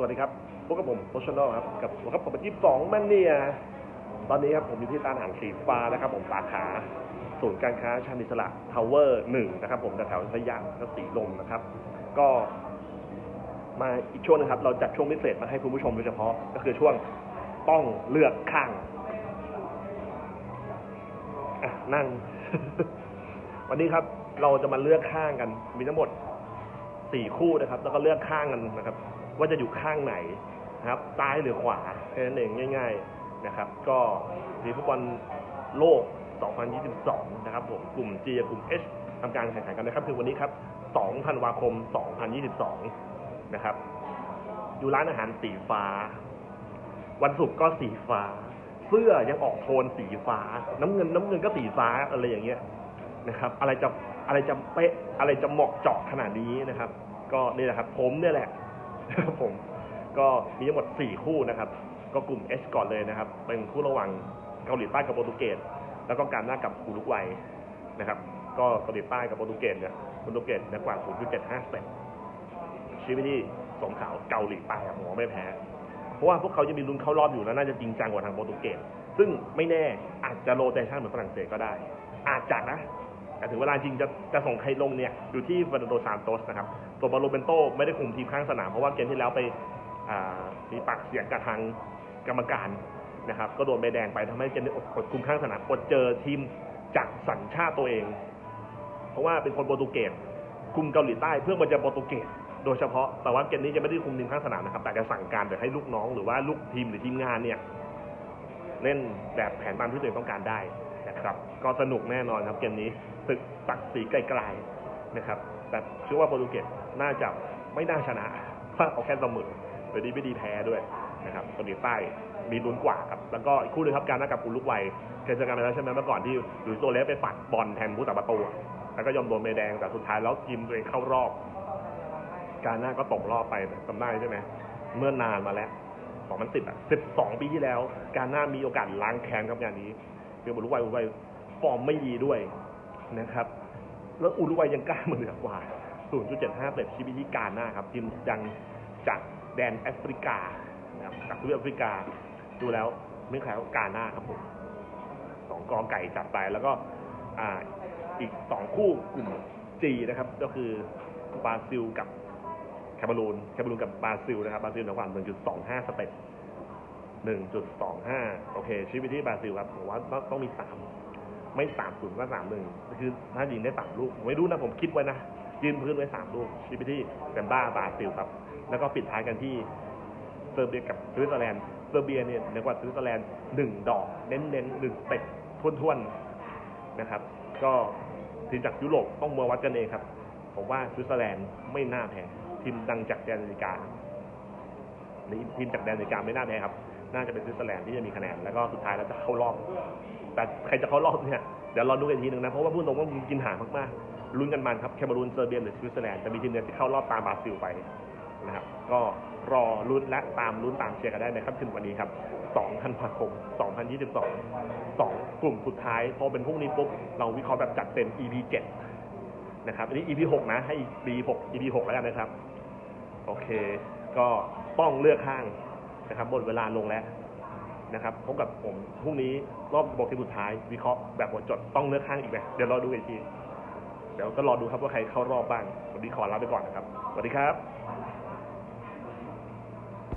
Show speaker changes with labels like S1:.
S1: สวัสดีครับพบกับผมโพชโนครับ กับผมครับผมเป็นยี่สิบสองแมนเนียตอนนี้ครับผมอยู่ที่ร้านอาหารสีฟ้านะครับ ผมสาขาศูนย์การค้าชานิสระทาวเวอร์หนึ่งนะครับผมแถวสยามสีลมนะครับ ก็ มาอีกช่วงนึงครับ เราจัดช่วงพิเศษมาให้คุณผู้ชมโดยเฉพาะ ก็คือช่วงต้องเลือกข้างอะนั่ง วันนี้ครับเราจะมาเลือกข้างกัน มีทั้งหมดสี่คู่นะครับ แล้วก็เลือกข้างกันนะครับ ว่าจะอยู่ข้างไหนนะครับซ้ายหรือขวาแค่นั้นเองง่าย ๆนะครับ ก็ทีมฟุตบอลโลก 2022 นะครับผมกลุ่ม G กับกลุ่ม H ทำการแข่งขันกันนะครับคือวันนี้ครับ 2 ธันวาคม 2022 นะครับ อยู่ร้านอาหารสีฟ้า วันศุกร์ก็สีฟ้า เสื้อยังออกโทนสีฟ้า น้ำเงินน้ำเงินก็สีฟ้าอะไรอย่างเงี้ยนะครับ อะไรจะอะไรจะเป๊ะอะไรจะเหมาะเจาะขนาดนี้นะครับ ก็นี่แหละครับ ผมเนี่ยแหละ นะครับผมก็มีทั้งหมด 4 คู่นะครับ ก็กลุ่ม H ก่อนเลยนะครับ เป็นคู่ระหว่างเกาหลีใต้กับโปรตุเกสแล้วก็การหน้ากับอุรุกวัยนะครับ ก็เกาหลีใต้กับโปรตุเกสเนี่ยโปรตุเกสเนี่ยกว่า 0.75เซนชี้ไปที่สมขาวเกาหลีใต้ครับผมว่าไม่แพ้ เพราะว่าพวกเขาจะมีลุ้นเข้ารอบอยู่แล้วน่าจะจริงจังกว่าทางโปรตุเกสซึ่งไม่แน่อาจจะโรเตชันเหมือนฝรั่งเศสก็ได้ อาจจะนะ ถึงเวลาจริงจะจะส่งใครลงเนี่ยอยู่ที่ฟ e ร์นันโดซานโตสนะครับส่วนบาโลเบนโตไม่ได้คุมทีมข้างสนามเพราะว่าเกมที่แล้วไปมีปากเสียงกับทางกรรมการนะครับก็โดนใบแดงไปทำให้เกมนี้อดอดคุมข้างสนามอดเจอทีมจากสัญชาติตัวเอง เพราะว่าเป็นคนโปรตุเกสคุมเกาหลีใต้เพื่อมาเจอโปรตุเกสโดยเฉพาะแต่ว่าเกมนี้จะไม่ได้คุมทีมข้างสนามนะครับแต่จะสั่งการโดยให้ลูกน้องหรือว่าลูกทีมหรือทีมงานเนี่ยเล่นแบบแผนตามที่ตัวเองต้องการได้ นะครับ ก็สนุกแน่นอนครับเกมนี้ศึกตักสีไกลๆนะครับ แต่เชื่อว่าโปรตุเกสน่าจะไม่น่าชนะเพราะเอาแค่เสมอโดยดีไม่ดีแพ้ด้วยนะครับเกาหลีใต้มีลุ้นกว่าครับ แล้วก็อีกคู่หนึงครับการหน้ากับอุรุกวัยเคยเจอกันไปแล้วใช่ไหมเมื่อก่อนที่หลุยโซเลสไปปัดบอลแทนผู้ตัดประตูแล้วก็ยอมโดนใบแดงแต่สุดท้ายแล้วทีมตัวเองเข้ารอบ การหน้าก็ตกรอบไปจำได้ใช่ไหมเมื่อนานมาแล้ว2010อะ12ปีที่แล้ว การหน้ามีโอกาสล้างแค้นครับงานนี้ คืออุรุกวัยอุรุกวัยฟอร์มไม่ดีด้วยนะครับ แล้วอุรุกวัยยังกล้ามาเหนือกว่า 0.75 เต็ชีวิตที่การหน้าครับทีมยังจากแดนแอฟริกานะครับจากทวีปแอฟริกา ดูแล้วไม่ใครก็กาหน้าครับผมสองกองไก่จัดไปแล้วก็อ่าอีกสองคู่กลุ่ม G นะครับ ก็คือบราซิลกับแคนารูนแคนารูนกับบราซิลนะครับบราซิลเหนือกว่า1.25 สเต็ป 1.25 โอเคชี้ไปที่บราซิลครับผมว่าต้องต้องมีสามไม่สามศูนย์ก็สามหนึ่งคือถ้ายิงได้สามลูก ผมไม่รู้นะ ผมคิดไว้นะ ยืนพื้นไว้สามลูกชี้ไปที่แซมบ้าบราซิลครับ แล้วก็ปิดท้ายกันที่เซอร์เบียกับสวิตเซอร์แลนด์เซอร์เบียเนี่ยเหนือกว่าสวิตเซอร์แลนด์หนึ่งดอก เน้นเน้นๆหนึ่งเต็ปท้วนๆนะครับ ก็ทีมจากยุโรปต้องมาวัดกันเองครับ ผมว่าสวิตเซอร์แลนด์ไม่น่าแพ้ทีมดังจากแดนอเมริกา ทีมจากแดนอเมริกาไม่น่าแพ้ครับ น่าจะเป็นสวิตเซอร์แลนด์ที่จะมีคะแนน แล้วก็สุดท้ายแล้วจะเข้ารอบ แต่ใครจะเข้ารอบเนี่ย เดี๋ยวรอดูกันอีกทีหนึ่งนะ เพราะว่าพูดตรงว่ามันกินหางมากๆลุ้นกันมันครับ แคนารูน เซอร์เบีย หรือสวิตเซอร์แลนด์ จะมีทีมเดียวที่เข้ารอบตามบราซิลไปนะครับ ก็รอลุ้นและตามลุ้นตามเชียร์กันได้ในค่ำคืนวันนี้ครับ2ธันวาคม 2022 2 กลุ่มสุดท้าย พอเป็นพรุ่งนี้ปุ๊บ เราวิเคราะห์แบบจัดเต็ม EP 7นะครับ อันนี้ EP 6นะ ให้ EP 6 EP 6แล้วกันนะครับ โอเค ก็ต้องเลือกข้างนะครับหมดเวลาลงแล้วนะครับพบกับผมพรุ่งนี้รอบบทที่สุดท้ายวิเคราะห์แบบหมดจดต้องเลือกข้างอีกไหมเดี๋ยวรอดูอีกทีเดี๋ยวก็รอดูครับว่าใครเข้ารอบบ้างวันนี้ขอลาไปก่อนนะครับสวัสดีครับ